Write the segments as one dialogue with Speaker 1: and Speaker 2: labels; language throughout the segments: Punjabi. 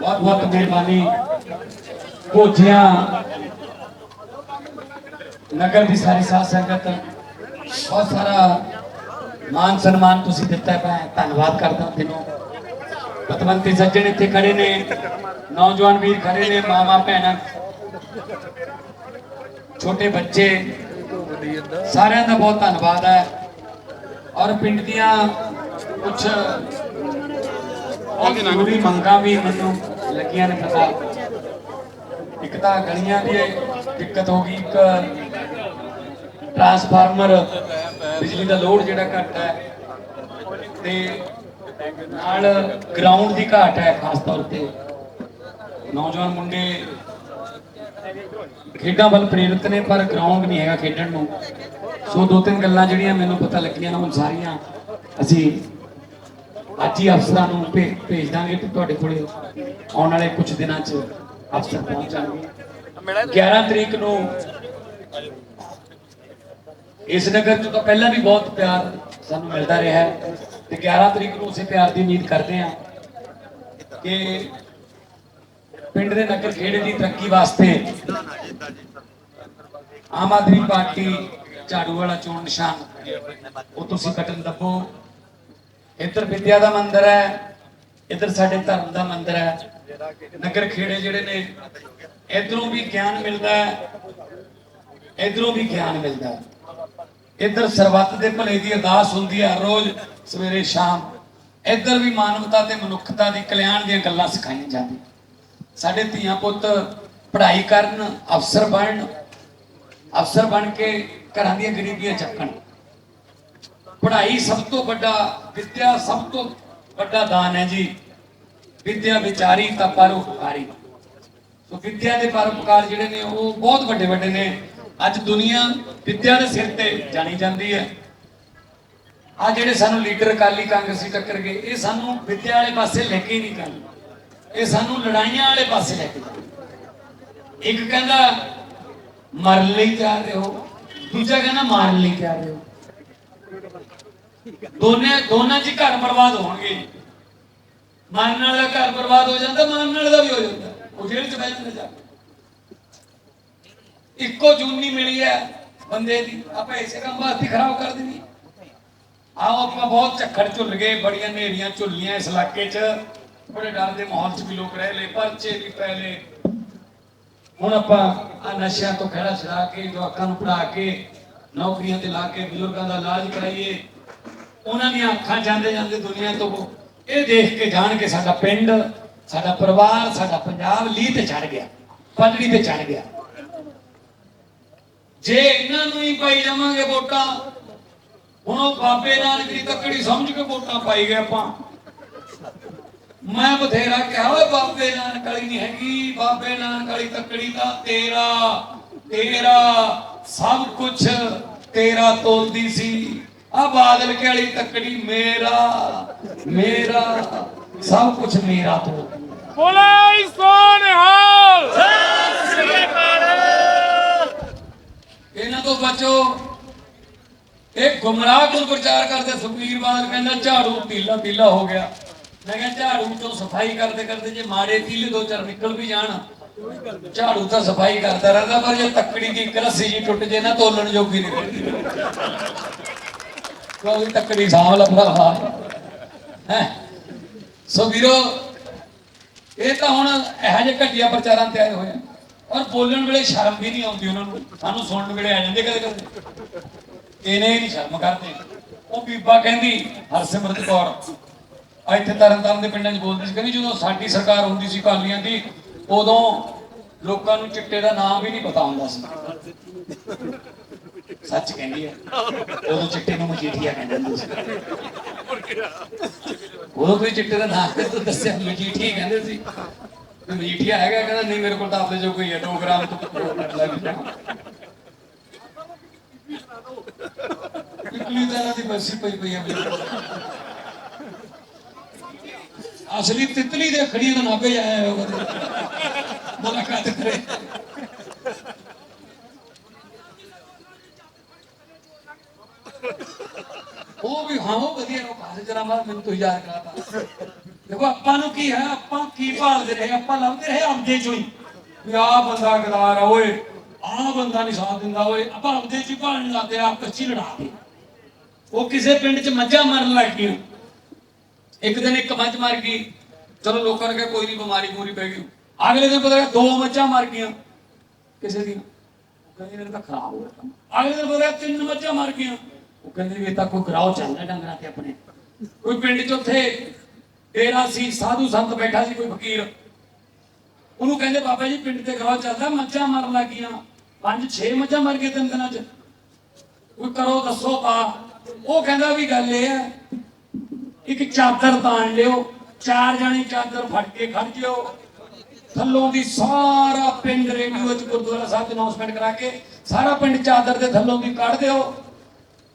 Speaker 1: ਬਹੁਤ ਬਹੁਤ ਮਿਹਰਬਾਨੀ ਕੋਠੀਆਂ ਨਗਰ ਦੀ ਸਾਰੀ ਸਾਧ ਸੰਗਤ, ਬਹੁਤ ਸਾਰਾ ਮਾਨ ਸਨਮਾਨ ਤੁਸੀਂ ਦਿੱਤਾ ਹੈ ਮੈਂ ਧੰਨਵਾਦ ਕਰਦਾ ਤੈਨੂੰ ਪਤਵੰਤੀ ਸੱਜਣ ਇੱਥੇ ਖੜੇ ਨੇ, ਨੌਜਵਾਨ ਵੀਰ ਖੜੇ ਨੇ, ਮਾਵਾ, ਭੈਣਾਂ, ਛੋਟੇ ਬੱਚੇ, ਸਾਰਿਆਂ ਦਾ ਬਹੁਤ ਧੰਨਵਾਦ ਹੈ। ਔਰ ਪਿੰਡ ਦੀਆਂ ਕੁਝ ਬਹੁਤ ਜ਼ਰੂਰੀ ਮੰਗਾਂ ਵੀ ਮੈਨੂੰ ਲੱਗੀਆਂ ਨੇ ਪਤਾ ਇੱਕ ਤਾਂ ਗਲੀਆਂ ਦੀ ਦਿੱਕਤ ਹੋ ਗਈ, ਇੱਕ ਟਰਾਂਸਫਾਰਮਰ, ਬਿਜਲੀ ਦਾ ਲੋਡ ਜਿਹੜਾ ਘੱਟ ਹੈ ਤੇ ਨਾਲ ਗਰਾਊਂਡ ਦੀ ਘਾਟ ਹੈ ਖਾਸ ਤੌਰ ਤੇ। ਨੌਜਵਾਨ ਮੁੰਡੇ ਖੇਡਾਂ ਵੱਲ ਪ੍ਰੇਰਿਤ ਨੇ, ਪਰ ਗਰਾਊਂਡ ਨਹੀਂ ਹੈਗਾ ਖੇਡਣ ਨੂੰ। ਸੋ ਦੋ ਤਿੰਨ ਗੱਲਾਂ ਜਿਹੜੀਆਂ ਮੈਨੂੰ ਪਤਾ ਲੱਗੀਆਂ ਨੇ, ਹੁਣ ਸਾਰੀਆਂ ਅਸੀਂ ਅੱਜ ਹੀ ਅਫਸਰਾਂ ਨੂੰ ਭੇਜ ਦਾਂਗੇ ਤੇ ਤੁਹਾਡੇ ਕੋਲੇ ਆਉਣ ਵਾਲੇ ਕੁਝ ਦਿਨਾਂ 'ਚ ਅਫਸਰ ਪਹੁੰਚ ਜਾਣਗੇ। 11 ਤਰੀਕ ਨੂੰ ਇਸ ਨਗਰ 'ਚ ਤਾਂ ਪਹਿਲਾਂ ਵੀ ਬਹੁਤ ਪਿਆਰ ਸਾਨੂੰ ਮਿਲਦਾ ਰਿਹਾ ਹੈ ਤੇ 11 ਤਰੀਕ ਨੂੰ ਉਸੇ ਪਿਆਰ ਦੀ ਉਮੀਦ ਕਰਦੇ ਹਾਂ ਕਿ ਪਿੰਡ ਦੇ ਨਗਰ ਖੇੜੇ ਦੀ ਤਰੱਕੀ ਵਾਸਤੇ ਆਮ ਆਦਮੀ ਪਾਰਟੀ ਝਾੜੂ ਵਾਲਾ ਚੋਣ ਨਿਸ਼ਾਨ ਉਹ ਤੁਸੀਂ ਬਟਨ ਦੱਬੋ। ਇੱਧਰ ਵਿਦਿਆ ਦਾ ਮੰਦਿਰ ਹੈ, ਇੱਧਰ ਸਾਡੇ ਧਰਮ ਦਾ ਮੰਦਿਰ ਹੈ। ਨਗਰ ਖੇੜੇ ਜਿਹੜੇ ਨੇ, ਇਧਰੋਂ ਵੀ ਗਿਆਨ ਮਿਲਦਾ ਹੈ, ਇਧਰੋਂ ਵੀ ਗਿਆਨ ਮਿਲਦਾ ਹੈ। ਇੱਧਰ ਸਰਬੱਤ ਦੇ ਭਲੇ ਦੀ ਅਰਦਾਸ ਹੁੰਦੀ ਹੈ ਰੋਜ਼, ਸਵੇਰੇ ਸ਼ਾਮ। ਇੱਧਰ ਵੀ ਮਾਨਵਤਾ ਤੇ ਮਨੁੱਖਤਾ ਦੀ ਕਲਿਆਣ ਦੀਆਂ ਗੱਲਾਂ ਸਿਖਾਈਆਂ ਜਾਂਦੀਆਂ। ਸਾਡੇ ਧੀਆਂ ਪੁੱਤ ਪੜ੍ਹਾਈ ਕਰਨ, ਅਫਸਰ ਬਣਨ, ਅਫਸਰ ਬਣ ਕੇ ਘਰਾਂ ਦੀਆਂ ਗਰੀਬੀਆਂ ਚੱਕਣ। ਪੜ੍ਹਾਈ ਸਭ ਤੋਂ ਵੱਡਾ, ਵਿਦਿਆ ਸਭ ਤੋਂ ਵੱਡਾ ਦਾਨ ਹੈ ਜੀ। ਵਿਦਿਆ ਵਿਚਾਰੀ ਤਾਂ ਪਰਉਪਕਾਰੀ ਸੋ ਵਿਦਿਆ ਦੇ ਪਰਉਪਕਾਰ ਜਿਹੜੇ ਨੇ, ਉਹ ਬਹੁਤ ਵੱਡੇ ਵੱਡੇ ਨੇ। ਅੱਜ ਦੁਨੀਆ ਵਿਦਿਆ ਦੇ ਸਿਰ ਤੇ ਜਾਣੀ ਜਾਂਦੀ ਹੈ। ਆ ਜਿਹੜੇ ਸਾਨੂੰ ਲੀਡਰ ਅਕਾਲੀ ਕਾਂਗਰਸੀ ਟੱਕਰ ਗਏ, ਇਹ ਸਾਨੂੰ ਵਿਦਿਆ ਵਾਲੇ ਪਾਸੇ ਲੈ ਕੇ ਹੀ ਨਹੀਂ ਗਏ ਇਹ ਸਾਨੂੰ ਲੜਾਈਆਂ ਵਾਲੇ ਪਾਸੇ ਲੈ ਕੇ ਗਏ। ਇੱਕ ਕਹਿੰਦਾ, ਮਰਨ ਲਈ ਤਿਆਰ ਰਹੋ। ਦੂਜਾ ਕਹਿੰਦਾ, ਮਾਰਨ ਲਈ ਤਿਆਰ ਰਹੋ। ਦੋਨੇ, ਦੋਨਾਂ 'ਚ ਘਰ ਬਰਬਾਦ ਹੋਣਗੇ। ਮਰਨ ਵਾਲਾ ਘਰ ਬਰਬਾਦ ਹੋ ਜਾਂਦਾ, ਮਰਨ ਵਾਲੇ ਦਾ ਵੀ ਹੋ ਜਾਂਦਾ। ਉਹ ਜੇਲ੍ਹ 'ਚ ਬਹਿ ਜਾਂਦਾ ਇੱਕੋ ਜੂਨੀ ਮਿਲੀ ਹੈ ਬੰਦੇ ਦੀ। ਆਪਾਂ ਇਸੇ ਕੰਮ ਵਾਸਤੇ ਖਰਾਬ ਕਰ ਦੇਣੀ ਆਓ, ਆਪਾਂ ਬਹੁਤ ਝੱਖੜ ਝੁੱਲ ਗਏ, ਬੜੀਆਂ ਨੇਰੀਆਂ ਝੁੱਲੀਆਂ ਇਸ ਇਲਾਕੇ 'ਚ। ਬੜੇ ਡਰ ਦੇ ਮਾਹੌਲ 'ਚ ਵੀ ਲੋਕ ਰਹਿ ਲਏ, ਪਰਚੇ ਵੀ ਪੈ ਲਏ। ਹੁਣ ਆਪਾਂ ਆ ਨਸ਼ਿਆਂ ਤੋਂ ਖੜਾ ਛਡਾ ਕੇ, ਜਵਾਕਾਂ ਨੂੰ ਪੜਾ ਕੇ, ਨੌਕਰੀਆਂ ਤੇ ਲਾ ਕੇ, ਬਜ਼ੁਰਗਾਂ ਦਾ ਇਲਾਜ ਕਰਾਈਏ। ਉਹਨਾਂ ਦੀਆਂ ਅੱਖਾਂ ਜਾਂਦੇ ਜਾਂਦੇ ਦੁਨੀਆ ਤੋਂ ਇਹ ਦੇਖ ਕੇ ਜਾਣ ਕੇ ਸਾਡਾ ਪਿੰਡ, ਸਾਡਾ ਪਰਿਵਾਰ, ਸਾਡਾ ਪੰਜਾਬ ਲੀਹ ਤੇ ਚੜ ਗਿਆ, ਪੱਧਰੀ ਤੇ ਚੜ ਗਿਆ। ਜੇ ਇਹਨਾਂ ਨੂੰ ਹੀ ਪਾਈ ਜਾਵਾਂਗੇ ਵੋਟਾਂ, ਹੁਣ ਉਹ ਬਾਬੇ ਨਾਨਕ ਦੀ ਤੱਕੜੀ ਸਮਝ ਕੇ ਵੋਟਾਂ ਪਾਈ ਗਏ ਆਪਾਂ। ਮੈਂ ਬਥੇਰਾ ਕਿਹਾ, ਓਏ ਬਾਬੇ ਨਾਨਕ ਵਾਲੀ ਨਹੀਂ ਹੈਗੀ, ਬਾਬੇ ਨਾਨਕ ਵਾਲੀ ਤੱਕੜੀ ਦਾ ਤੇਰਾ ਤੇਰਾ, ਸਭ ਕੁਝ ਤੇਰਾ ਤੋਲਦੀ ਸੀ। ਆ ਬਾਦਲ ਕੇ ਵਾਲੀ ਤੱਕੜੀ ਮੇਰਾ ਮੇਰਾ ਸਭ ਕੁਝ ਮੇਰਾ ਤੋਲਦੀ
Speaker 2: ਬੋਲੇ ਸੋਨਿਹਾਲ
Speaker 1: ਇਹਨਾਂ ਤੋਂ ਬਚੋ। ਇਹ ਗੁੰਮਰਾਹ ਕੋਲ ਪ੍ਰਚਾਰ ਕਰਦੇ ਸੁਖਬੀਰ ਬਾਦਲ ਕਹਿੰਦਾ ਝਾੜੂ ਤੀਲਾ ਤੀਲਾ ਹੋ ਗਿਆ। ਮੈਂ ਕਿਹਾ ਝਾੜੂ ਤੋਂ ਸਫ਼ਾਈ ਕਰਦੇ ਕਰਦੇ ਜੇ ਮਾੜੇ ਤੀਲੇ ਦੋ ਚਾਰ ਨਿਕਲ ਵੀ ਜਾਣ ਝਾੜੂ ਤਾਂ ਸਫ਼ਾਈ ਕਰਦਾ ਰਹਿੰਦਾ ਪਰ ਜੇ ਤੱਕੜੀ ਦੀ ਇੱਕ ਰੱਸੀ ਜੀ ਟੁੱਟ ਜੇ ਨਾ ਤੋਲਣ ਜੋਗੀ ਨਹੀਂ। ਕੋਈ ਤੱਕੜੀ ਸਾਂਭ ਲਾ ਭਰਾਵਾ ਹੈ? ਸੋ ਵੀਰੋ, ਇਹ ਤਾਂ ਹੁਣ ਇਹੋ ਜਿਹੇ ਘਟੀਆ ਪ੍ਰਚਾਰਾਂ ਤੇ ਆਏ ਹੋਏ ਆ। ਔਰ ਬੋਲਣ ਵੇਲੇ ਸ਼ਰਮ ਵੀ ਨਹੀਂ ਆਉਂਦੀ ਉਹਨਾਂ ਨੂੰ। ਸਾਨੂੰ ਸੁਣਨ ਵੇਲੇ ਆ ਜਾਂਦੇ ਕਦੇ ਕਦੇ। ਇਹਨੇ ਨਹੀਂ ਸ਼ਰਮ ਕਰਦੇ। ਉਹ ਬੀਬਾ ਕਹਿੰਦੀ, ਹਰਸਿਮਰਤ ਕੌਰ ਆ ਇੱਥੇ ਤਰਨਤਾਰਨ ਦੇ ਪਿੰਡਾਂ 'ਚ ਬੋਲਦੀ ਸੀ। ਕਹਿੰਦੀ ਜਦੋਂ ਸਾਡੀ ਸਰਕਾਰ ਹੁੰਦੀ ਸੀ ਕਾਲੀਆਂ ਦੀ, ਉਦੋਂ ਲੋਕਾਂ ਨੂੰ ਚਿੱਟੇ ਦਾ ਨਾਮ ਵੀ ਨਹੀਂ ਪਤਾ ਹੁੰਦਾ ਸੀ। ਸੱਚ ਕਹਿੰਦੀ ਹੈ ਉਦੋਂ ਚਿੱਟੇ ਨੂੰ ਮਜੀਠੀਆ ਕਹਿੰਦੇ ਹੁੰਦੇ ਸੀ। ਉਦੋਂ ਕੋਈ ਚਿੱਟੇ ਦਾ ਨਾਮ ਤੇ ਦੱਸਿਆ ਮਜੀਠੀਆ ਕਹਿੰਦੇ ਸੀ। ਮਜੀਠੀਆ ਹੈਗਾ, ਕਹਿੰਦਾ, ਨਹੀਂ, ਮੇਰੇ ਕੋਲ ਤਾਂ ਆਪਦੇ ਜੋ ਕੋਈ ਹੈ 2 ਗ੍ਰਾਮ ਤੋਂ ਲੱਗ ਤਰ੍ਹਾਂ ਦੀ ਬਰਸੀ ਪਈ ਪਈ ਹੈ ਅਸਲੀ ਤਿਤਲੀ ਦੇ ਖੜੀ ਦਾ ਆਇਆ ਹੋਗਾ ਮੁਲਾਕਾਤ ਕਰੇ ਉਹ ਵੀ ਹਾਂ ਉਹ ਵਧੀਆ ਉਹ ਕਾਸੇ ਜਰਾ ਮੈਂ ਮੈਨੂੰ ਤੋਂ ਯਾਦ ਕਰਾਤਾ ਦੇਖੋ ਆਪਾਂ ਨੂੰ ਕੀ ਹੈ ਆਪਾਂ ਕੀ ਭਾਲਦੇ ਰਹੇ ਆਪਾਂ ਲੱਭਦੇ ਰਹੇ ਆਪਦੇ ਚੋਂ ਹੀ। ਵੀ ਆਹ ਬੰਦਾ ਗਦਾਰ ਆ ਓਏ ਆਹ ਬੰਦਾ ਨਹੀਂ ਸਾਥ ਦਿੰਦਾ ਓਏ ਆਪਾਂ ਆਪਦੇ ਚ ਭਾਲਣ ਲੱਗਦੇ ਆ, ਆਪਸ ਚ ਹੀ ਉਹ ਕਿਸੇ ਪਿੰਡ ਚ ਮੱਝਾਂ ਮਾਰਨ ਲੱਗ ਗਈਆਂ। ਇੱਕ ਦਿਨ ਇੱਕ ਮੱਝ ਮਰ ਗਈ। ਚਲੋ ਲੋਕਾਂ ਨੇ ਕਿਹਾ ਕੋਈ ਨਹੀਂ ਬਿਮਾਰੀ ਪੂਰੀ ਪੈ ਗਈ। ਅਗਲੇ ਦਿਨ ਪਤਾ ਦੋ ਮੱਝਾਂ ਮਰ ਗਈਆਂ। ਕਿਸੇ ਦੀਆਂ। ਕਹਿੰਦੇ ਇਹਨਾਂ ਦਾ ਖਰਾਬ ਹੋ ਗਿਆ ਅਗਲੇ ਦਿਨ ਪਤਾ ਤਿੰਨ ਮੱਝਾਂ ਮਰ ਗਈਆਂ। ਉਹ ਕਹਿੰਦੇ ਵੀ ਇਹ ਤਾਂ ਕੋਈ ਗਰਾਉ ਚੱਲਦਾ ਡੰਗਰਾਂ ਤੇ ਆਪਣੇ। ਕੋਈ ਪਿੰਡ ਚ ਉੱਥੇ ਡੇਰਾ ਸੀ, ਸਾਧੂ ਸੰਤ ਬੈਠਾ ਸੀ, ਕੋਈ ਫਕੀਰ। ਉਹਨੂੰ ਕਹਿੰਦੇ, ਬਾਬਾ ਜੀ, ਪਿੰਡ ਤੇ ਗਰਾਉ ਚੱਲਦਾ, ਮੱਝਾਂ ਮਰਨ ਲੱਗੀਆਂ। ਪੰਜ, ਛੇ ਮੱਝਾਂ ਮਰ ਗਏ ਤਿੰਨ ਦਿਨਾਂ ਚ। ਕੋਈ ਕਰੋ, ਦੱਸੋ ਤਾਂ ਉਹ ਕਹਿੰਦਾ ਵੀ ਗੱਲ ਇਹ ਹੈ, ਇੱਕ ਚਾਦਰ ਤਾਣ ਲਿਓ, ਚਾਰ ਜਣੇ ਚਾਦਰ ਫੜ ਕੇ ਖੜ ਜਿਓ। ਥੱਲੋਂ ਦੀ ਸਾਰਾ ਪਿੰਡ ਰੇਡੀਓ ਚ ਗੁਰਦੁਆਰਾ ਸਾਹਿਬ ਦੇ ਅਨਾਉਂਸਮੈਂਟ ਕਰਾ ਕੇ, ਸਾਰਾ ਪਿੰਡ ਚਾਦਰ ਦੇ ਥੱਲੋਂ ਦੀ ਕੱਢ ਦਿਓ।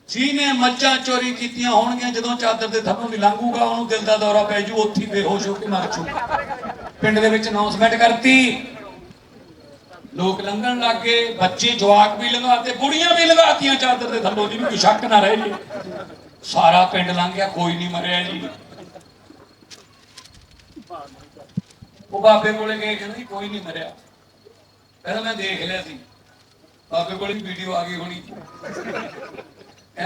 Speaker 1: ਜਿਹਨੇ ਮੱਝਾਂ ਚੋਰੀ ਕੀਤੀਆਂ ਹੋਣਗੀਆਂ, ਜਦੋਂ ਚਾਦਰ ਦੇ ਥੱਲੋਂ ਦੀ ਲੰਘੂਗਾ, ਉਹਨੂੰ ਦਿਲ ਦਾ ਦੌਰਾ ਪੈ ਜੂ, ਉੱਥੇ ਬੇਹੋਸ਼ ਹੋ ਕੇ ਮਰ ਜੂ। ਪਿੰਡ ਦੇ ਵਿੱਚ ਅਨਾਉਂਸਮੈਂਟ ਕਰਤੀ। ਲੋਕ ਲੰਘਣ ਲੱਗੇ ਬੱਚੇ, ਜਵਾਕ ਵੀ ਲੰਘਾਤੇ ਬੁੜੀਆਂ ਵੀ ਲੰਘਾਤੀਆਂ ਚਾਦਰ ਦੇ ਥੱਲੋਂ ਦੀ ਕੋਈ ਸ਼ੱਕ ਨਾ ਰਹੇ। ਜੀ ਸਾਰਾ ਪਿੰਡ ਲੰਘ ਗਿਆ, ਕੋਈ ਨਹੀਂ ਮਰਿਆ ਜੀ। ਉਹ ਬਾਬੇ ਕੋਲੇ ਗਏ, ਕਹਿੰਦੇ ਕੋਈ ਨਹੀਂ ਮਰਿਆ। ਕਹਿੰਦਾ ਮੈਂ ਦੇਖ ਲਿਆ ਸੀ। ਬਾਬੇ ਕੋਲ ਵੀਡੀਓ ਆ ਗਈ ਹੋਣੀ।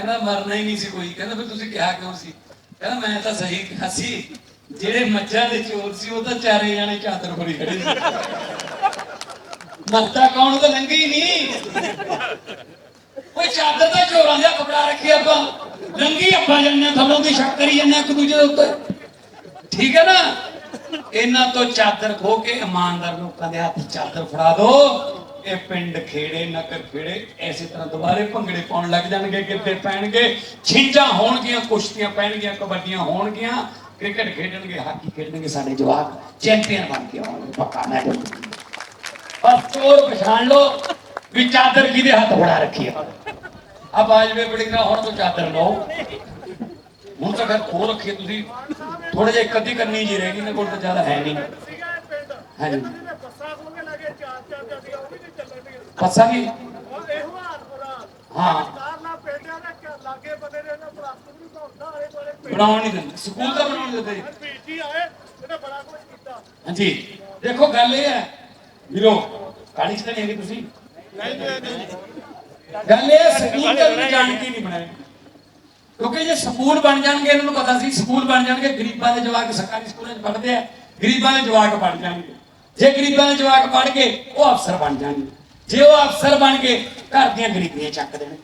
Speaker 1: ਕਹਿੰਦਾ ਮਰਨਾ ਹੀ ਨਹੀਂ ਸੀ ਕੋਈ। ਕਹਿੰਦਾ ਫਿਰ ਤੁਸੀਂ ਕਿਹਾ ਕਿਉਂ ਸੀ? ਕਹਿੰਦਾ ਮੈਂ ਤਾਂ ਸਹੀ ਕਿਹਾ ਸੀ, ਜਿਹੜੇ ਮੱਝਾਂ ਦੇ ਚੋਰ ਸੀ, ਉਹ ਤਾਂ ਚਾਰੇ ਜਾਣੇ ਚਾਦਰ ਫੜੀ ਖੜੇ ਸੀ। ਮਰਦਾ ਕੌਣ ਤਾਂ ਲੰਘੇ ਨਹੀਂ? ਕੋਈ ਚਾਦਰ ਤਾਂ ਚੋਰਾਂ ਦਾ ਕਪੜਾ ਰੱਖੀ ਆਪਾਂ। ਲੰਗੀ ਆਪਾਂ ਜੰਨੇ ਥੱਲੋਂ ਦੀ ਸ਼ੱਕ ਕਰੀ ਜੰਨੇ ਇੱਕ ਦੂਜੇ ਦੇ ਉੱਤੇ। ਠੀਕ ਹੈ ਨਾ? ਇਹਨਾਂ ਤੋਂ ਚਾਦਰ ਖੋ ਕੇ ਇਮਾਨਦਾਰ ਲੋਕਾਂ ਦੇ ਹੱਥ ਚਾਦਰ ਫੜਾ ਦੋ। ਇਹ ਪਿੰਡ ਖੇੜੇ, ਨਗਰ ਖੇੜੇ, ਐਸੇ ਤਰ੍ਹਾਂ ਦੁਬਾਰੇ ਭੰਗੜੇ ਪਾਉਣ ਲੱਗ ਜਾਣਗੇ, ਗਿੱਧੇ ਪੈਣਗੇ ਛਿੰਝਾਂ ਹੋਣਗੀਆਂ, ਕੁਸ਼ਤੀਆਂ ਪੈਣਗੀਆਂ ਕਬੱਡੀਆਂ ਹੋਣਗੀਆਂ। ਕ੍ਰਿਕਟ ਖੇਡਣਗੇ, ਹਾਕੀ ਖੇਡਣਗੇ, ਸਾਡੇ ਜਵਾਕ ਚੈਂਪੀਅਨ ਬਣ ਕੇ ਆਉਣਗੇ, ਪੱਕਾ ਮੈਂ ਬਸ ਚੋਰ ਪਛਾਣ ਲੋ ਵੀ ਚਾਦਰ ਕਿਹਦੇ ਹੱਥ ਫੜਾ ਰੱਖੀ ਆ। ਆ ਬਾਜਵੇ ਬੜਿੰਗਾ ਹੁਣ ਤੋਂ ਚਾਦਰ ਲਓ। ਹੁਣ ਤਾਂ ਫਿਰ ਖੋ ਰੱਖੀ ਤੁਸੀਂ। ਥੋੜੇ ਜਿਹਾ ਅੱਧੀ ਕਰਨੀ ਜੀ ਰਹਿ ਗਈ ਮੇਰੇ ਕੋਲ ਤਾਂ ਜ਼ਿਆਦਾ ਹੈ ਨਹੀਂ। ਹਾਂਜੀ।
Speaker 2: ਬੱਸਾਂ ਕੋਲ ਕੇ ਲੱਗੇ ਚਾਰ ਚਾਰ ਜਾਂਦੀਆਂ ਉਹ ਵੀ ਨਹੀਂ ਚੱਲਣ ਦੀਆਂ
Speaker 1: ਪੱਸਾ ਵੀ
Speaker 2: ਉਹ ਇਹੋ ਹਾਲਪੁਰਾ
Speaker 1: ਹਾਂ।
Speaker 2: ਕਾਰ ਨਾਲ ਪਿੰਡਾਂ ਦੇ ਨੇ
Speaker 1: ਬਣਾਉਣ ਨਹੀਂ ਦਿੰਦੇ। ਸਕੂਲ ਤਾਂ ਬਣਾਉਣ ਨਹੀਂ ਦਿੰਦੇ
Speaker 2: ਬੀਜੀ ਆਏ ਇਹਨੇ ਬੜਾ ਕੁਝ ਕੀਤਾ
Speaker 1: ਹਾਂਜੀ। ਦੇਖੋ ਗੱਲ ਇਹ ਹੈ। ਵੀਰੋ ਕਾਲੀ ਚ ਨਹੀਂ ਹੈਗੇ ਤੁਸੀਂ। ਗੱਲ ਇਹ ਸਕੂਲ ਵੀ ਜਾਣ ਕੇ ਨਹੀਂ ਬਣਾਏ। ਕਿਉਂਕਿ ਜੇ ਸਕੂਲ ਬਣ ਜਾਣਗੇ, ਇਹਨਾਂ ਨੂੰ ਪਤਾ ਸੀ ਸਕੂਲ ਬਣ ਜਾਣਗੇ, ਗਰੀਬਾਂ ਦੇ ਜਵਾਕ ਸਰਕਾਰੀ ਸਕੂਲਾਂ 'ਚ ਪੜ੍ਹਦੇ ਆ, ਗਰੀਬਾਂ ਦੇ ਜਵਾਕ ਬਣ ਜਾਣਗੇ। ਜੇ ਗਰੀਬਾਂ ਦੇ ਜਵਾਕ ਪੜ੍ਹ ਗਏ, ਉਹ ਅਫਸਰ ਬਣ ਜਾਣਗੇ। ਜੇ ਉਹ ਅਫਸਰ ਬਣ ਗਏ, ਘਰ ਦੀਆਂ ਗਰੀਬੀਆਂ ਚੱਕ ਦੇਣ।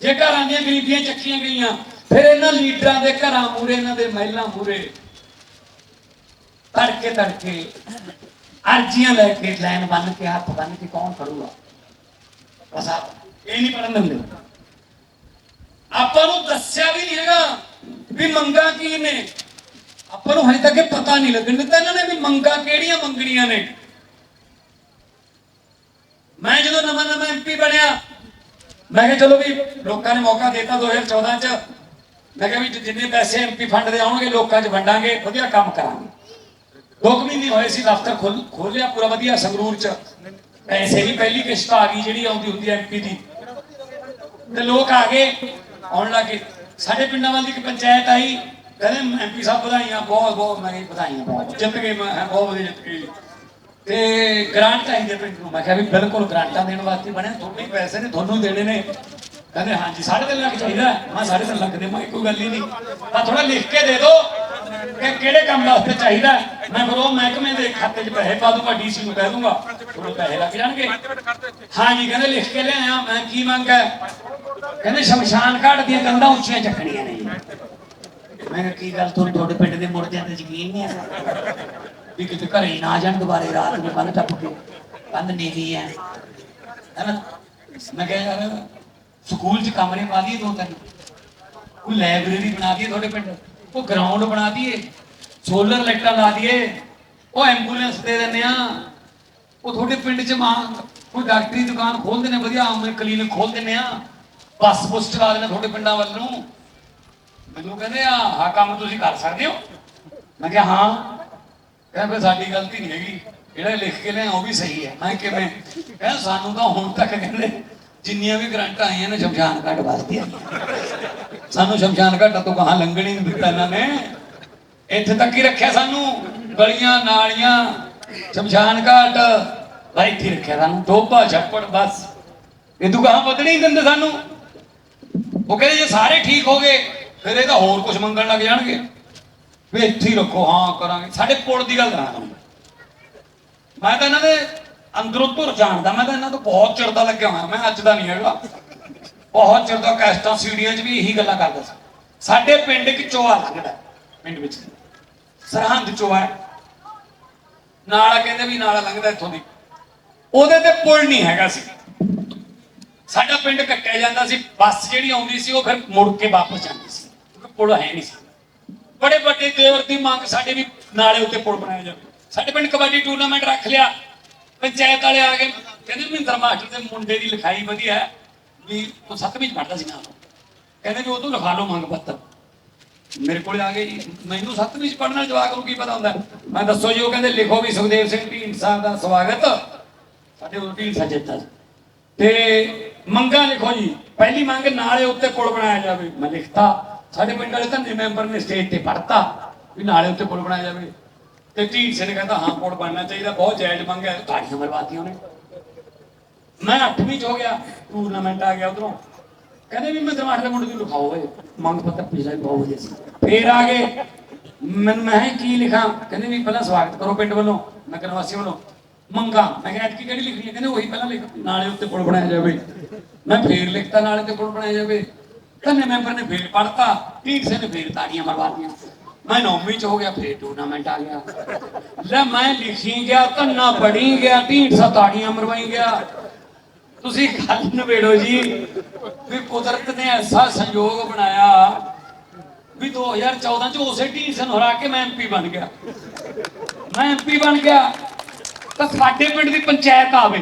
Speaker 1: ਜੇ ਘਰਾਂ ਦੀਆਂ ਗਰੀਬੀਆਂ ਚੱਕੀਆਂ ਗਈਆਂ, ਫਿਰ ਇਹਨਾਂ ਲੀਡਰਾਂ ਦੇ ਘਰਾਂ ਮੂਰੇ ਇਹਨਾਂ ਦੇ ਮਹਿਲਾਂ ਮੂਰੇ ਤੜਕੇ ਤੜਕੇ ਅਰਜ਼ੀਆਂ ਲੈ ਕੇ, ਲਾਈਨ ਬੰਨ ਕੇ, ਹੱਥ ਬੰਨ ਕੇ ਕੌਣ ਫੜੂਗਾ? ਬਸ ਆਪ ਇਹ ਨਹੀਂ ਪੜਨ ਦਿੰਦੇ। ਆਪਾਂ ਨੂੰ ਦੱਸਿਆ ਵੀ ਨਹੀਂ ਹੈਗਾ ਵੀ ਮੰਗਾ ਕੀ ਨੇ। ਆਪਾਂ ਨੂੰ ਹਜੇ ਤੱਕ ਇਹ ਪਤਾ ਨਹੀਂ ਲੱਗਣ ਦਿੱਤਾ ਇਹਨਾਂ ਨੇ ਵੀ ਮੰਗਾ ਕਿਹੜੀਆਂ ਮੰਗਣੀਆਂ ਨੇ। ਮੈਂ ਜਦੋਂ ਨਵਾਂ ਨਵਾਂ ਐਮਪੀ ਬਣਿਆ, ਮੈਂ ਕਿਹਾ ਚਲੋ ਵੀ ਲੋਕਾਂ ਨੇ ਮੌਕਾ ਦਿੱਤਾ 2014 ਚ। ਮੈਂ ਕਿਹਾ ਵੀ ਜਿੰਨੇ ਪੈਸੇ ਐਮਪੀ ਫੰਡ ਦੇ ਆਉਣਗੇ, ਲੋਕਾਂ 'ਚ ਵੰਡਾਂਗੇ, ਵਧੀਆ ਕੰਮ ਕਰਾਂਗੇ। ਦੋ ਕੁ ਮਹੀਨੇ ਹੋਏ ਸੀ ਦਫ਼ਤਰ ਖੋਲ ਖੋਲਿਆ ਪੂਰਾ ਵਧੀਆ ਸੰਗਰੂਰ 'ਚ। ਪੈਸੇ ਵੀ ਪਹਿਲੀ ਕਿਸ਼ਤ ਆ ਗਈ ਜਿਹੜੀ ਆਉਂਦੀ ਹੁੰਦੀ ਐਮਪੀ ਦੀ। ਤੇ ਲੋਕ ਆ ਗਏ। ਆਉਣ ਲੱਗੇ। ਸਾਡੇ ਪਿੰਡਾਂ ਵੱਲ ਇੱਕ ਪੰਚਾਇਤ ਆਈ, ਕਹਿੰਦੇ ਐਮਪੀ ਸਾਹਿਬ ਵਧਾਈਆਂ, ਬਹੁਤ ਬਹੁਤ, ਮੈਂ ਕਿਹਾ ਵਧਾਈਆਂ ਬਹੁਤ। ਜਿੱਤ ਗਏ, ਮੈਂ ਕਿਹਾ ਬਹੁਤ ਵਧੀਆ ਜਿੱਤ ਗਏ। ਤੇ ਗ੍ਰਾਂਟ ਚਾਹੀਦੇ ਪਿੰਡ ਨੂੰ। ਮੈਂ ਕਿਹਾ ਵੀ ਬਿਲਕੁਲ ਗ੍ਰਾਂਟਾਂ ਦੇਣ ਵਾਸਤੇ ਬਣੇ ਤੁਹਾਡੇ ਹੀ ਪੈਸੇ ਨੇ, ਤੁਹਾਨੂੰ ਦੇਣੇ ਨੇ। ਕਹਿੰਦੇ ਹਾਂਜੀ 3.5 ਲੱਖ ਚਾਹੀਦਾ। ਹੈ। ਮੈਂ 3.5 ਲੱਖ ਦੇ ਮੈਂ ਕੋਈ ਗੱਲ ਹੀ ਨਹੀਂ। ਆ ਥੋੜਾ ਲਿਖ ਕੇ ਦੇ ਦਿਓ ਕਿ ਕਿਹੜੇ ਕੰਮ ਵਾਸਤੇ ਚਾਹੀਦਾ। ਮੈਂ ਫਿਰ ਉਹ ਮਹਿਕਮੇ ਦੇ ਖਾਤੇ 'ਚ ਪੈਸੇ ਪਾ ਦੂੰਗਾ, ਡੀਸੀ ਨੂੰ ਕਹਿ ਦੂੰਗਾ। ਤੁਹਾਨੂੰ ਪੈਸੇ ਲੱਗ ਜਾਣਗੇ। ਹਾਂਜੀ, ਕਹਿੰਦੇ ਲਿਖ ਕੇ ਲਿਆਇਆ, ਮੈਂ ਕੀ ਮੰਗ ਹੈ? ਕਹਿੰਦੇ ਸ਼ਮਸ਼ਾਨ ਘਾਟ ਦੀਆਂ ਕੰਧਾਂ ਉੱਚੀਆਂ ਚੱਕਣੀਆਂ ਨੇ। ਮੈਂ ਕਿਹਾ, ਕੀ ਗੱਲ, ਤੁਹਾਨੂੰ ਤੁਹਾਡੇ ਪਿੰਡ ਦੇ ਮੁਰਦਿਆਂ ਤੇ ਯਕੀਨ ਨਹੀਂ ਹੈ ਵੀ ਕਿਤੇ ਘਰੇ ਹੀ ਨਾ ਜਾਣ ਦੁਬਾਰੇ, ਰਾਤ ਨੂੰ ਕੰਧ ਟੱਪ ਕੇ। ਕੰਧ ਨੀਵੀਂ ਹੈ। ਹੈਨਾ ਮੈਂ ਕਿਹਾ, ਯਾਰ, ਸਕੂਲ 'ਚ ਕਮਰੇ ਪਾ ਦਈਏ ਦੋ ਤਿੰਨ। ਕੋਈ ਲਾਇਬ੍ਰੇਰੀ ਬਣਾ ਦਈਏ ਤੁਹਾਡੇ ਪਿੰਡ? ਉਹ ਗਰਾਊਂਡ ਬਣਾ ਦਈਏ? ਸੋਲਰ ਲਾਈਟਾਂ ਲਾ ਦਈਏ ਉਹ ਐਂਬੂਲੈਂਸ ਦੇ ਦਿੰਦੇ ਆ। ਉਹ ਤੁਹਾਡੇ ਪਿੰਡ 'ਚ ਮਾਂ, ਕੋਈ ਡਾਕਟਰੀ ਦੁਕਾਨ ਖੋਲ ਦਿੰਦੇ ਵਧੀਆ ਆਮ ਕਲੀਨਿਕ ਖੋਲ ਦਿੰਦੇ ਆ। ਬੱਸ ਬੁੱਸ ਚਲਾ ਦਿੰਦੇ ਤੁਹਾਡੇ ਪਿੰਡਾਂ ਵੱਲ। ਨੂੰ ਮੈਨੂੰ ਕਹਿੰਦੇ ਆ, ਆਹ ਕੰਮ ਤੁਸੀਂ ਕਰ ਸਕਦੇ ਹੋ? ਮੈਂ ਕਿਹਾ, ਹਾਂ। ਕਹਿੰਦੇ ਸਾਡੀ ਗਲਤੀ ਨਹੀਂ ਹੈਗੀ। ਜਿਹੜਾ ਲਿਖ ਕੇ ਲਿਆ ਉਹ ਵੀ ਸਹੀ ਹੈ। ਮੈਂ ਕਿਵੇਂ? ਕਹਿੰਦਾ, ਸਾਨੂੰ ਤਾਂ ਹੁਣ ਤੱਕ ਕਹਿੰਦੇ, ਜਿੰਨੀਆਂ ਵੀ ਗਰੰਟਾਂ ਆਈਆਂ ਨੇ, ਸ਼ਮਸ਼ਾਨ ਘਾਟ ਵਾਸਤੇ। ਸਾਨੂੰ ਸ਼ਮਸ਼ਾਨ ਘਾਟਾਂ ਤੋਂ ਕਹਾਂ ਲੰਘਣ ਨਹੀਂ ਦਿੱਤਾ ਇਹਨਾਂ ਨੇ। ਇੱਥੇ ਤੱਕ ਹੀ ਰੱਖਿਆ ਸਾਨੂੰ। ਗਲੀਆਂ, ਨਾਲੀਆਂ, ਸ਼ਮਸ਼ਾਨ ਘਾਟ। ਬਸ ਇੱਥੇ ਰੱਖਿਆ ਸਾਨੂੰ। ਟੋਪਾ ਛੱਪੜ, ਬਸ। ਇਹ ਕਹਾਂ ਵਧਣੀ ਨਹੀਂ ਦਿੰਦੇ ਸਾਨੂੰ। ਉਹ ਕਹਿੰਦੇ ਜੇ ਸਾਰੇ ਠੀਕ ਹੋ ਗਏ, ਫਿਰ ਇਹ ਤਾਂ ਹੋਰ ਕੁਝ ਮੰਗਣ ਲੱਗ ਜਾਣਗੇ। ਵੀ ਇੱਥੇ ਹੀ ਰੱਖੋ, ਹਾਂ ਕਰਾਂਗੇ। ਸਾਡੇ ਪੁਲ ਦੀ ਗੱਲ ਕਰਾਂ ਮੈਂ ਤਾਂ ਇਹਨਾਂ ਦੇ ਅੰਦਰੋਂ ਧੁਰ ਜਾਣਦਾ। ਮੈਂ ਤਾਂ ਇਹਨਾਂ ਤੋਂ ਬਹੁਤ ਚਿਰ ਦਾ ਲੱਗਿਆ ਹੋਇਆ। ਮੈਂ ਅੱਜ ਦਾ ਨਹੀਂ ਹੈਗਾ। ਬਹੁਤ ਚਿਰ ਦਾ ਕੈਸਟਾਂ, ਸੀਡੀਆਂ 'ਚ ਵੀ ਇਹੀ ਗੱਲਾਂ ਕਰਦਾ ਸੀ। ਸਾਡੇ ਪਿੰਡ ਇੱਕ ਚੋਆ ਲੰਘਦਾ ਪਿੰਡ ਵਿੱਚ। ਸਰਹੰਦ ਚੋਆ ਹੈ। ਨਾਲਾ ਕਹਿੰਦੇ ਵੀ ਨਾਲਾ ਲੰਘਦਾ ਇੱਥੋਂ ਦੀ। ਉਹਦੇ ਤੇ ਪੁਲ ਨਹੀਂ ਹੈਗਾ ਸੀ। ਸਾਡਾ ਪਿੰਡ ਕੱਟਿਆ ਜਾਂਦਾ ਸੀ। ਬੱਸ ਜਿਹੜੀ ਆਉਂਦੀ ਸੀ, ਉਹ ਫਿਰ ਮੁੜ ਕੇ ਵਾਪਸ ਜਾਂਦੀ ਸੀ। ਕਿਉਂਕਿ ਪੁਲ ਹੈ ਨਹੀਂ ਸੀ। ਬੜੇ ਵੱਡੇ ਦੇਵਰ ਦੀ ਮੰਗ ਸਾਡੇ ਵੀ ਨਾਲੇ ਉੱਤੇ ਪੁਲ ਬਣਾਇਆ ਜਾਵੇ। ਸਾਡੇ ਪਿੰਡ ਕਬੱਡੀ ਟੂਰਨਾਮੈਂਟ ਰੱਖ ਲਿਆ। ਪੰਚਾਇਤ ਵਾਲੇ ਆ ਗਏ। ਕਹਿੰਦੇ ਮਹਿੰਦਰ ਮਾਸਟਰ ਦੇ ਮੁੰਡੇ ਦੀ ਲਿਖਾਈ ਵਧੀਆ ਹੈ। ਵੀ ਉਹ ਸੱਤਵੀਂ ਚ ਪੜ੍ਹਦਾ ਸੀ ਨਾਲ ਕਹਿੰਦੇ ਵੀ ਉਹ ਤੋਂ ਲਿਖਾ ਲਓ ਮੰਗ ਪੱਤਰ। ਮੇਰੇ ਕੋਲ ਆ ਗਏ ਜੀ। ਮੈਨੂੰ ਸੱਤਵੀਂ ਚ ਪੜ੍ਹਨ ਨਾਲ ਜਵਾਕ ਨੂੰ ਕੀ ਪਤਾ ਹੁੰਦਾ? ਮੈਂ ਦੱਸੋ ਜੀ, ਉਹ ਕਹਿੰਦੇ ਲਿਖੋ ਵੀ ਸੁਖਦੇਵ ਸਿੰਘ ਢੀਂਡ ਸਾਹਿਬ ਦਾ ਸਵਾਗਤ। ਸਾਡੇ ਉਹ ਢੀਂਡ ਸਾਹਿਬ ਤੇ ਮੰਗਾਂ ਲਿਖੋ ਜੀ। ਪਹਿਲੀ ਮੰਗ, ਨਾਲੇ ਉੱਤੇ ਪੁਲ ਬਣਾਇਆ ਜਾਵੇ। ਮੈਂ ਲਿਖਤਾ। ਸਾਡੇ ਪਿੰਡ ਵਾਲੇ ਧੰਨੇ ਮੈਂਬਰ ਨੇ ਸਟੇਜ ਤੇ ਪੜਤਾ ਵੀ ਨਾਲੇ ਉੱਤੇ ਪੁਲ ਬਣਾਇਆ ਜਾਵੇ। ਤੇ ਢੀਂਡ ਸਿੰਘ ਨੇ ਕਹਿੰਦਾ, ਹਾਂ, ਪੁਲ ਬਣਨਾ ਚਾਹੀਦਾ। ਬਹੁਤ ਜਾਇਜ਼ ਮੰਗ ਹੈ। ਤਾੜੀਆਂ ਮਰਵਾਤੀਆਂ ਨੇ ਮੈਂ 8ਵੀਂ ਚ ਹੋ ਗਿਆ। ਟੂਰਨਾਮੈਂਟ ਆ ਗਿਆ ਉਧਰੋਂ। ਕਹਿੰਦੇ ਵੀ ਮੈਂ ਦਰਵਾਜ਼ੇ ਦੇ ਮੁੰਡੇ ਲਿਖਾਓ ਓਏ, ਮੰਗ ਪੱਤਰ ਪਿਛਲਾ ਹੀ ਬਹੁਤ ਵਧੀਆ ਸੀ ਫੇਰ ਆ ਗਏ। ਮੈਂ ਮੈਂ ਕੀ ਲਿਖਾਂ? ਕਹਿੰਦੇ ਵੀ ਪਹਿਲਾਂ ਸਵਾਗਤ ਕਰੋ ਪਿੰਡ ਵੱਲੋਂ, ਨਗਰ ਵਾਸੀ ਵੱਲੋਂ। ਮੰਗਾ। ਮੈਂ ਕਿਹਾ, ਐਤਕੀ ਕਿਹੜੀ ਲਿਖਣੀ ਹੈ? ਕਹਿੰਦੇ ਉਹੀ ਪਹਿਲਾਂ ਲਿਖ ਨਾਲੇ ਉੱਤੇ ਪੁਲ ਬਣਾਇਆ ਜਾਵੇ। ਮੈਂ ਫੇਰ ਲਿਖਤਾ, ਨਾਲੇ ਤੇ ਪੁਲ ਬਣਾਇਆ ਜਾਵੇ। ਧੰਨੇ ਮੈਂਬਰ ਨੇ ਫੇਰ ਪੜਤਾ ਢੀਂਡ ਨੇ ਫੇਰ ਤਾੜੀਆਂ ਮਰਵਾਤੀਆਂ। ਮੈਂ ਨੌਵੀਂ ਚ ਹੋ ਗਿਆ, ਫੇਰ ਟੂਰਨਾਮੈਂਟ ਆ ਗਿਆ। ਲੈ, ਮੈਂ ਲਿਖੀ ਗਿਆ ਧੰਨਾ ਪੜੀ ਗਿਆ ਢੀਂਡਸਾ ਤਾੜੀਆਂ ਮਰਵਾਈ ਗਿਆ। ਤੁਸੀਂ ਗੱਲ ਨਵੇੜੋ ਜੀ ਵੀ ਕੁਦਰਤ ਨੇ ਐਸਾ ਸੰਯੋਗ ਬਣਾਇਆ ਵੀ 2014 ਚ ਉਸੇ ਢੀਂਡ ਹਰਾ ਕੇ ਮੈਂ ਐਮਪੀ ਬਣ ਗਿਆ। ਮੈਂ ਐਮਪੀ ਬਣ ਗਿਆ। ਤਾਂ ਸਾਡੇ ਪਿੰਡ ਦੀ ਪੰਚਾਇਤ ਆਵੇ।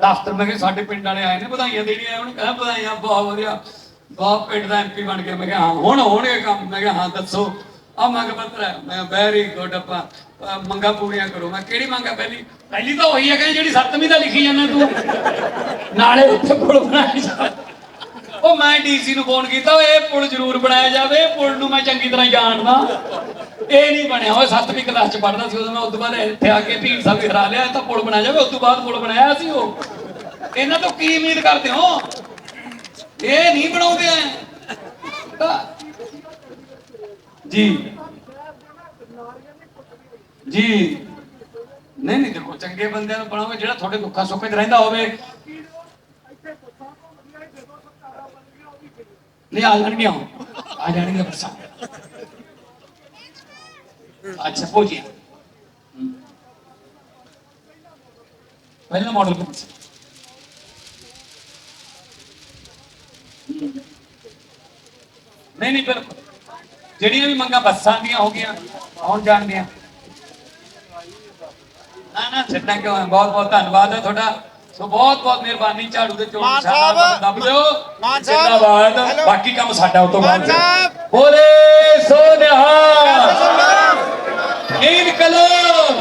Speaker 1: ਦਫ਼ਤਰ ਮੈਂ ਕਿਹਾ ਸਾਡੇ ਪਿੰਡ ਵਾਲੇ ਆਏ ਨੇ, ਵਧਾਈਆਂ ਦੇਣੀਆਂ ਉਹਨੇ ਕਹਿੰਦਾ ਵਧਾਈਆਂ, ਬਹੁਤ ਵਧੀਆ। ਬਹੁਤ ਪਿੰਡ ਦਾ ਐਮਪੀ ਬਣ ਗਿਆ। ਮੈਂ ਕਿਹਾ ਹਾਂ, ਹੁਣ ਹੋਣਗੇ ਕੰਮ। ਮੈਂ ਕਿਹਾ ਹਾਂ, ਦੱਸੋ। ਆ ਮੰਗ ਪੱਤਰ ਹੈ ਮੈਂ ਵੈਰੀ ਗੁੱਡ ਆਪਾਂ। ਮੰਗਾਂ ਪੂਰੀਆਂ ਕਰੋ। ਮੈਂ ਕਿਹੜੀ ਮੰਗ ਪਹਿਲੀ? ਪਹਿਲੀ ਤਾਂ ਉਹੀ ਹੈ ਕਿ ਜਿਹੜੀ ਸੱਤਵੀਂ ਦਾ ਲਿਖੀ ਜਾਂਦਾ ਤੂੰ। ਨਾਲੇ ਉੱਥੇ ਪੁਲ ਬਣਾਇਆ ਜਾਵੇ ਉਹ ਮੈਂ ਡੀਸੀ ਨੂੰ ਫੋਨ ਕੀਤਾ ਇਹ ਪੁਲ ਜ਼ਰੂਰ ਬਣਾਇਆ ਜਾਵੇ, ਇਹ ਪੁਲ ਨੂੰ ਮੈਂ ਚੰਗੀ ਤਰ੍ਹਾਂ ਜਾਣਦਾ। ਇਹ ਨਹੀਂ ਬਣਿਆ। ਉਹ ਸੱਤਵੀਂ ਕਲਾਸ ਚ ਪੜ੍ਹਦਾ ਸੀ, ਉਦੋਂ ਮੈਂ ਉਸ ਤੋਂ ਬਾਅਦ ਇੱਥੇ ਆ ਕੇ ਭੀੜ ਸਾਹਿਬ ਹਰਾ ਲਿਆ, ਇਹ ਤਾਂ ਪੁਲ ਬਣਾਇਆ ਜਾਵੇ, ਉਸ ਬਾਅਦ ਪੁਲ ਬਣਾਇਆ ਸੀ ਉਹ। ਇਹਨਾਂ ਤੋਂ ਕੀ ਉਮੀਦ ਕਰਦੇ ਹੋ? ਇਹ ਨਹੀਂ ਬਣਾਉਂਦੇ ਐ। ਜੀ। ਜੀ। ਨਹੀਂ ਨਹੀਂ, ਦੇਖੋ, ਚੰਗੇ ਬੰਦਿਆਂ ਨੂੰ ਬਣਾਓਗੇ, ਜਿਹੜਾ ਤੁਹਾਡੇ ਦੁੱਖਾਂ ਸੁੱਖਾਂ 'ਚ ਰਹਿੰਦਾ ਹੋਵੇ। ਨਹੀਂ, ਆ ਜਾਣਗੀਆਂ ਹੁਣ। ਆ ਜਾਣਗੀਆਂ ਬੱਸਾਂ ਅੱਛਾ ਪਹੁੰਚੀ ਪਹਿਲਾ ਮਾਡਲ ਕੌਣ ਸੀ? ਨਹੀਂ ਨਹੀਂ, ਬਿਲਕੁਲ। ਜਿਹੜੀਆਂ ਵੀ ਮੰਗਾਂ ਬੱਸਾਂ ਦੀਆਂ ਹੋ ਗਈਆਂ ਆਉਣ ਜਾਣ ਦੀਆਂ ਨਾ ਨਾ ਛੱਡਾਂ ਕਿਉਂ? ਹੈ ਬਹੁਤ ਬਹੁਤ ਧੰਨਵਾਦ ਹੈ ਤੁਹਾਡਾ। ਸੋ ਬਹੁਤ ਬਹੁਤ ਮਿਹਰਬਾਨੀ ਝਾੜੂ ਦੇ ਚੋਣ
Speaker 2: ਮਾਨ
Speaker 1: ਨਿਸ਼ਾਨਾ
Speaker 2: ਸਾਹਿਬ।
Speaker 1: ਦੱਬ ਦਿਓ
Speaker 2: ਮਾਨ ਸਾਹਿਬ।
Speaker 1: ਜਿੰਦਾਬਾਦ।
Speaker 2: ਹੈਲੋ।
Speaker 1: ਬਾਕੀ ਕੰਮ ਸਾਡਾ ਉਹ ਤੋਂ ਬਾਅਦ
Speaker 2: ਮਾਨ ਸਾਹਿਬ।
Speaker 1: ਬੋਲੇ ਸੋ ਨਿਹਾਲ ਇਨਕਲਾਬ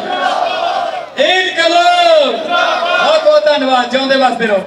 Speaker 1: ਇਨਕਲਾਬ ਬਹੁਤ ਬਹੁਤ ਧੰਨਵਾਦ। ਜਿਉਂਦੇ ਵਸਦੇ ਰਹੋ।